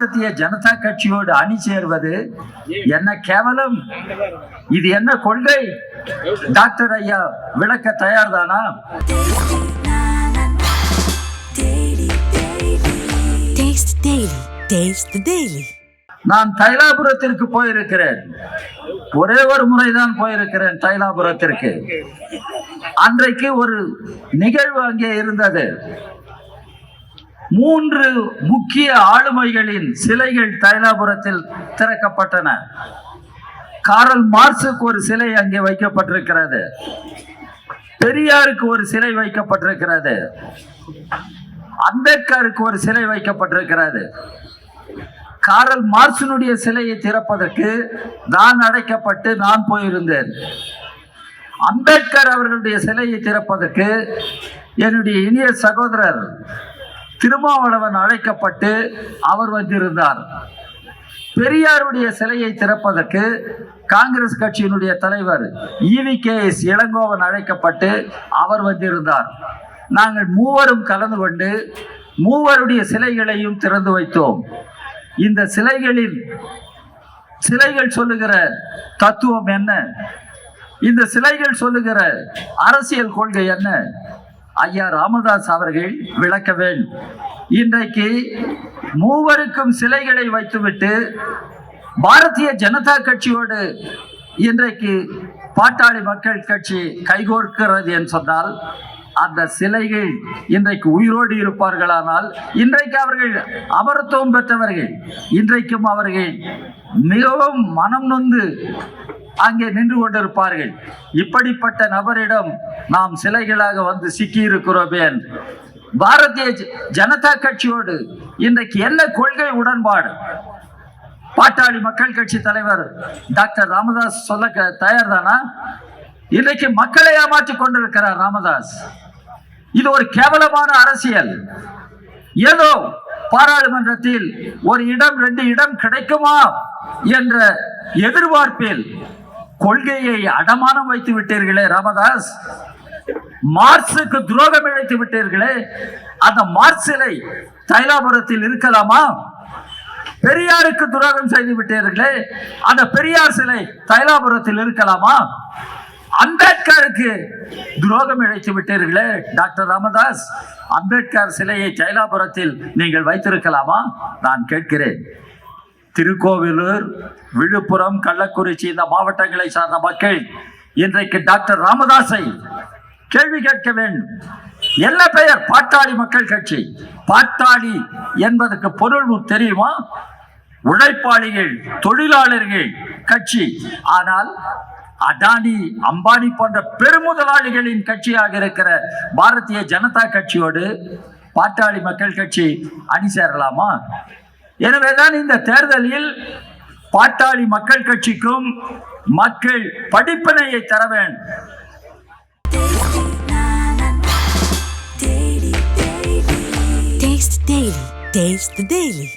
பாரதிய ஜனதா கட்சியோடு அணி சேர்வது என்ன கேவலம்? இது என்ன கொள்கை? டாக்டர் ஐயா விளக்க தயார்தானா. நான் தைலாபுரத்திற்கு போயிருக்கிறேன். ஒரே ஒரு முறைதான் போயிருக்கிறேன் தைலாபுரத்திற்கு. அன்றைக்கு ஒரு நிகழ்வு அங்கே இருந்தது. மூன்று முக்கிய ஆளுமைகளின் சிலைகள் தைலாபுரத்தில் திறக்கப்பட்டன. காரல் மார்க்சுக்கு ஒரு சிலை அங்கே வைக்கப்பட்டிருக்கிறது. பெரியாருக்கு ஒரு சிலை வைக்கப்பட்டிருக்கிறது. அம்பேத்கருக்கு ஒரு சிலை வைக்கப்பட்டிருக்கிறது. காரல் மார்க்சினுடைய சிலையை திறப்பதற்கு நான் அடைக்கப்பட்டு நான் போயிருந்தேன். அம்பேத்கர் அவர்களுடைய சிலையை திறப்பதற்கு என்னுடைய இனிய சகோதரர் திருமாவளவன் அழைக்கப்பட்டு அவர் வந்திருந்தார். பெரியாருடைய சிலையை திறப்பதற்கு காங்கிரஸ் கட்சியினுடைய தலைவர் இவி கே. எஸ். இளங்கோவன் அழைக்கப்பட்டு அவர் வந்திருந்தார். நாங்கள் மூவரும் கலந்து கொண்டு மூவருடைய சிலைகளையும் திறந்து வைத்தோம். இந்த சிலைகளில் சிலைகள் சொல்லுகிற தத்துவம் என்ன? இந்த சிலைகள் சொல்லுகிற அரசியல் கொள்கை என்ன? ஐயா ராமதாஸ் அவர்கள் விளக்க வேண்டும் இன்றைக்கு மூவருக்கும் சிலைகளை வைத்துவிட்டு பாரதிய ஜனதா கட்சியோடு இன்றைக்கு பாட்டாளி மக்கள் கட்சி கைகோர்க்கிறது என்று சொன்னால் அந்த சிலைகள் இன்றைக்கு உயிரோடு இருப்பார்களானால் இன்றைக்கு அவர்கள் அமரத்துவம் பெற்றவர்கள் இன்றைக்கும் அவர்கள் மிகவும் மனம் நொந்து அங்கே நின்று கொண்டிருப்பார்கள். இப்படிப்பட்ட நபரிடம் நாம் சிலைகளாக வந்து சிக்கியிருக்கிறோமே பாரதிய ஜ- ஜனதா கட்சியோடு இன்றைக்கு என்ன கொள்கை உடன்பாடு? பாட்டாளி மக்கள் கட்சி தலைவர் டாக்டர் ராமதாஸ் சொல்ல தயார்தானா? இன்றைக்கு மக்களை ஏமாற்றி கொண்டிருக்கிறார் ராமதாஸ். இது ஒரு கேவலமான அரசியல். ஏதோ பாராளுமன்றத்தில் ஒரு இடம் ரெண்டு இடம் கிடைக்குமா? என்ற எதிர்பார்ப்பில் கொள்கையை அடமானம் வைத்து விட்டீர்களே ராமதாஸ். மார்க்சுக்கு துரோகம் இழைத்து விட்டீர்களே. அந்த மார்க் சிலை தைலாபுரத்தில் இருக்கலாமா? பெரியாருக்கு துரோகம் செய்து விட்டீர்களே. அந்த பெரியார் சிலை தைலாபுரத்தில் இருக்கலாமா? அம்பேத்கருக்கு துரோகம் இழைத்து விட்டீர்களே டாக்டர் ராமதாஸ். அம்பேத்கர் சிலையை தைலாபுரத்தில் நீங்கள் வைத்திருக்கலாமா? நான் கேட்கிறேன். திருக்கோவிலூர் விழுப்புரம் கள்ளக்குறிச்சி இந்த மாவட்டங்களை சார்ந்த மக்கள் இன்றைக்கு டாக்டர் ராமதாஸை கேள்வி கேட்க வேண்டும். என்ன பெயர்? பாட்டாளி மக்கள் கட்சி. பாட்டாளி என்பதற்கு பொருள் தெரியுமா? உழைப்பாளிகள் தொழிலாளர்கள் கட்சி. ஆனால் அடானி அம்பானி போன்ற பெருமுதலாளிகளின் கட்சியாக இருக்கிற பாரதிய ஜனதா கட்சியோடு பாட்டாளி மக்கள் கட்சி அணி சேரலாமா? எனவேதான் இந்த தேர்தலில் பாட்டாளி மக்கள் கட்சிக்கும் மக்கள் படிப்பினையை தர வேண்டும் Taste Daily. Taste the Daily.